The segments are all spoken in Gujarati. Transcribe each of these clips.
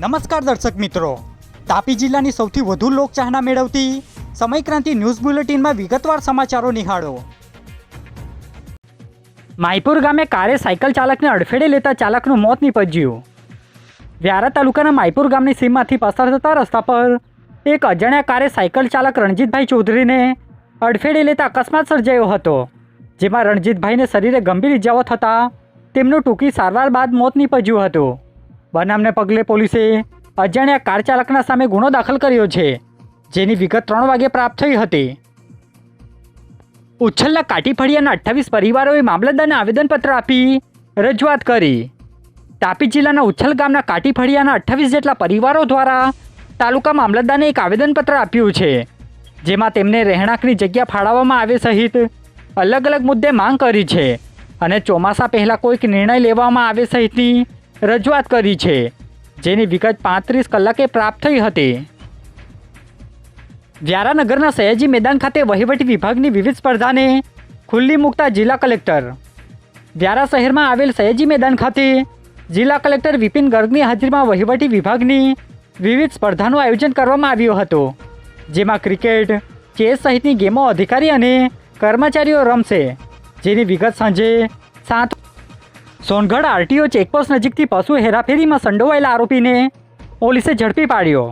નમસ્કાર દર્શક મિત્રો. તાપી જિલ્લાની સૌથી વધુ લોકચાહના મેળવતી સમયક્રાંતિ ન્યૂઝ બુલેટિનમાં વિગતવાર સમાચારો નિહાળો. માયપુર ગામે કારે સાયકલ ચાલકને અડફેડે લેતા ચાલકનું મોત નીપજ્યું. વ્યારા તાલુકાના માયપુર ગામની સીમમાંથી પસાર થતા રસ્તા પર એક અજાણ્યા કારે સાયકલ ચાલક રણજીતભાઈ ચૌધરીને અડફેડે લેતા અકસ્માત સર્જાયો હતો, જેમાં રણજીતભાઈને શરીરે ગંભીર ઇજાઓ થતાં તેમનું ટૂંકી સારવાર બાદ મોત નીપજ્યું હતું. બનાવને પગલે પોલીસે અજાણ્યા કાર ચાલકના સામે ગુનો દાખલ કર્યો છે, જેની વિગત ત્રણ વાગે પ્રાપ્ત થઈ હતી. ઉચ્છલના કાટીફળિયાના અઠ્ઠાવીસ પરિવારોએ મામલતદારને આવેદનપત્ર આપી રજૂઆત કરી. તાપી જિલ્લાના ઉચ્છલ ગામના કાટીફળિયાના અઠ્ઠાવીસ જેટલા પરિવારો દ્વારા તાલુકા મામલતદારને એક આવેદનપત્ર આપ્યું છે, જેમાં તેમને રહેણાંકની જગ્યા ફાળવવામાં આવે સહિત અલગ અલગ મુદ્દે માંગ કરી છે અને ચોમાસા પહેલાં કોઈક નિર્ણય લેવામાં આવે સહિતની રજૂઆત કરી છે, જેની વિગત પાંત્રીસ કલાકે પ્રાપ્ત થઈ હતી. વ્યારાનગરના સયાજી મેદાન ખાતે વહીવટી વિભાગની વિવિધ સ્પર્ધાને ખુલ્લી મૂકતા જિલ્લા કલેક્ટર. વ્યારા શહેરમાં આવેલ સયાજી મેદાન ખાતે જિલ્લા કલેક્ટર વિપિન ગર્ગની હાજરીમાં વહીવટી વિભાગની વિવિધ સ્પર્ધાનું આયોજન કરવામાં આવ્યું હતું, જેમાં ક્રિકેટ, ચેસ સહિતની ગેમો અધિકારી અને કર્મચારીઓ રમશે. જેની વિગત સાંજે સાત સોનગઢ આરટીઓ ચેકપોસ્ટ નજીકથી પશુ હેરાફેરીમાં સંડોવાયેલા આરોપીને પોલીસે ઝડપી પાડ્યો.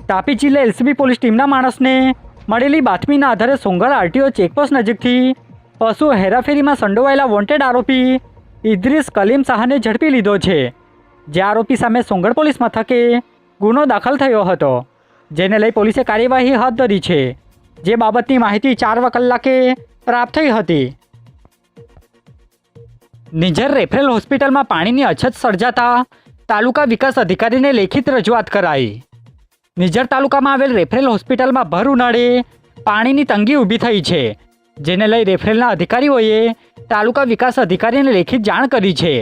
તાપી જિલ્લા એલસીબી પોલીસ ટીમના માણસને મળેલી બાતમીના આધારે સોનગઢ આરટીઓ ચેકપોસ્ટ નજીકથી પશુ હેરાફેરીમાં સંડોવાયેલા વોન્ટેડ આરોપી ઇદ્રીસ કલીમ શાહને ઝડપી લીધો છે, જે આરોપી સામે સોનગઢ પોલીસ મથકે ગુનો દાખલ થયો હતો, જેને લઈ પોલીસે કાર્યવાહી હાથ ધરી છે, જે બાબતની માહિતી ચાર કલાકે પ્રાપ્ત થઈ હતી. નિઝર રેફરલ હોસ્પિટલમાં પાણીની અછત સર્જાતા તાલુકા વિકાસ અધિકારીને લેખિત રજૂઆત કરાઈ. નિઝર તાલુકામાં આવેલ રેફરેલ હોસ્પિટલમાં ભર ઉનાળે પાણીની તંગી ઊભી થઈ છે, જેને લઈ રેફરેલના અધિકારીઓએ તાલુકા વિકાસ અધિકારીને લેખિત જાણ કરી છે.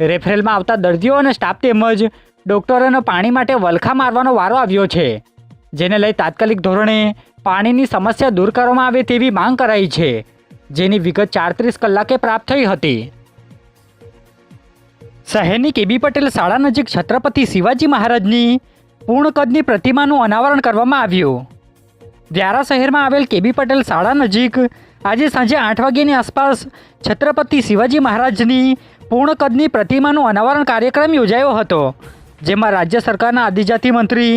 રેફરેલમાં આવતા દર્દીઓ અને સ્ટાફ તેમજ ડોક્ટરોને પાણી માટે વલખા મારવાનો વારો આવ્યો છે, જેને લઈ તાત્કાલિક ધોરણે પાણીની સમસ્યા દૂર કરવામાં આવે તેવી માંગ કરાઈ છે, જેની વિગત ચારત્રીસ કલાકે પ્રાપ્ત થઈ હતી. શહેરની કેબી પટેલ શાળા નજીક છત્રપતિ શિવાજી મહારાજની પૂર્ણ કદની પ્રતિમાનું અનાવરણ કરવામાં આવ્યું. વ્યારા શહેરમાં આવેલ કેબી પટેલ શાળા નજીક આજે સાંજે આઠ વાગ્યાની આસપાસ છત્રપતિ શિવાજી મહારાજની પૂર્ણ કદની પ્રતિમાનું અનાવરણ કાર્યક્રમ યોજાયો હતો, જેમાં રાજ્ય સરકારના આદિજાતિ મંત્રી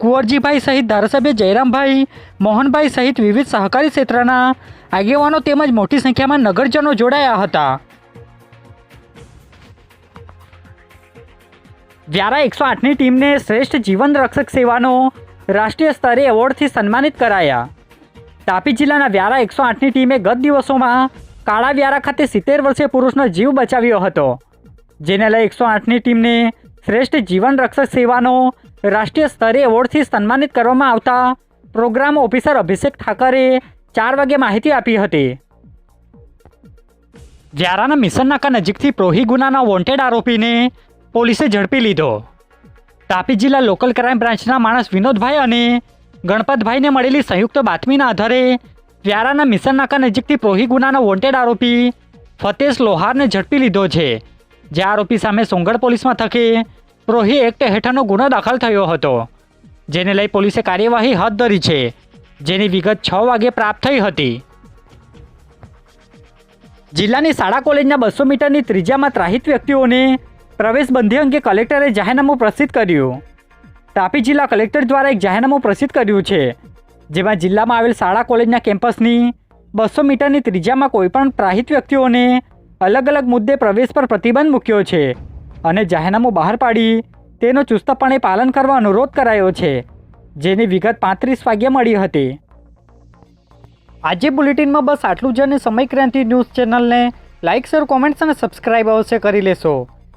કુંવરજીભાઈ સહિત ધારાસભ્ય જયરામભાઈ, મોહનભાઈ સહિત વિવિધ સહકારી ક્ષેત્રના આગેવાનો તેમજ મોટી સંખ્યામાં નગરજનો જોડાયા હતા. વ્યારા એકસો આઠની ટીમને શ્રેષ્ઠ જીવન રક્ષક સેવાનો રાષ્ટ્રીય સ્તરે એવોર્ડથી સન્માનિત કરાયા. તાપી જિલ્લાના વ્યારા એકસો આઠની ટીમે ગત દિવસોમાં કાળા વ્યારા ખાતે સિત્તેર વર્ષીય પુરુષનો જીવ બચાવ્યો હતો, જેને લઈ એકસો આઠની ટીમને શ્રેષ્ઠ જીવન રક્ષક સેવાનો રાષ્ટ્રીય સ્તરે એવોર્ડથી સન્માનિત કરવામાં આવતા પ્રોગ્રામ ઓફિસર અભિષેક ઠાકરે ચાર વાગે માહિતી આપી હતી. વ્યારાના મિશન નાકા નજીકથી પ્રોહી ગુનાના વોન્ટેડ આરોપીને પોલીસે ઝડપી લીધો. તાપી જિલ્લા લોકલ ક્રાઇમ બ્રાન્ચના માણસ વિનોદભાઈ અને ગણપતભાઈને મળેલી સંયુક્ત બાતમીના આધારે વ્યારાના મિશન નાકા નજીકથી પ્રોહી ગુનાનો વોન્ટેડ આરોપી ફતેશ લોહારને ઝડપી લીધો છે, જે આરોપી સામે સોંગડ પોલીસમાં થકે પ્રોહી એક્ટ હેઠળનો ગુનો દાખલ થયો હતો, જેને લઈ પોલીસે કાર્યવાહી હાથ ધરી છે, જેની વિગત છ વાગે પ્રાપ્ત થઈ હતી. જિલ્લાની શાળા કોલેજના બસો મીટરની ત્રિજ્યામાં ત્રાહિત વ્યક્તિઓને પ્રવેશબંધી અંગે કલેક્ટરે જાહેરનામું પ્રસિદ્ધ કર્યું. તાપી જિલ્લા કલેક્ટર દ્વારા એક જાહેરનામું પ્રસિદ્ધ કર્યું છે, જેમાં જિલ્લામાં આવેલ શાળા કોલેજના કેમ્પસની બસો મીટરની ત્રિજ્યામાં કોઈપણ ત્રાહિત વ્યક્તિઓને અલગ અલગ મુદ્દે પ્રવેશ પર પ્રતિબંધ મૂક્યો છે અને જાહેરનામું બહાર પાડી તેનો ચુસ્તપણે પાલન કરવા અનુરોધ કરાયો છે, જેની વિગત પાંત્રીસ વાગ્યે મળી હતી. આજે બુલેટિનમાં બસ આટલું જ અને સમય ક્રાંતિ ન્યૂઝ ચેનલને લાઇક, શેર, કોમેન્ટ્સ અને સબસ્ક્રાઇબ અવશ્ય કરી લેશો.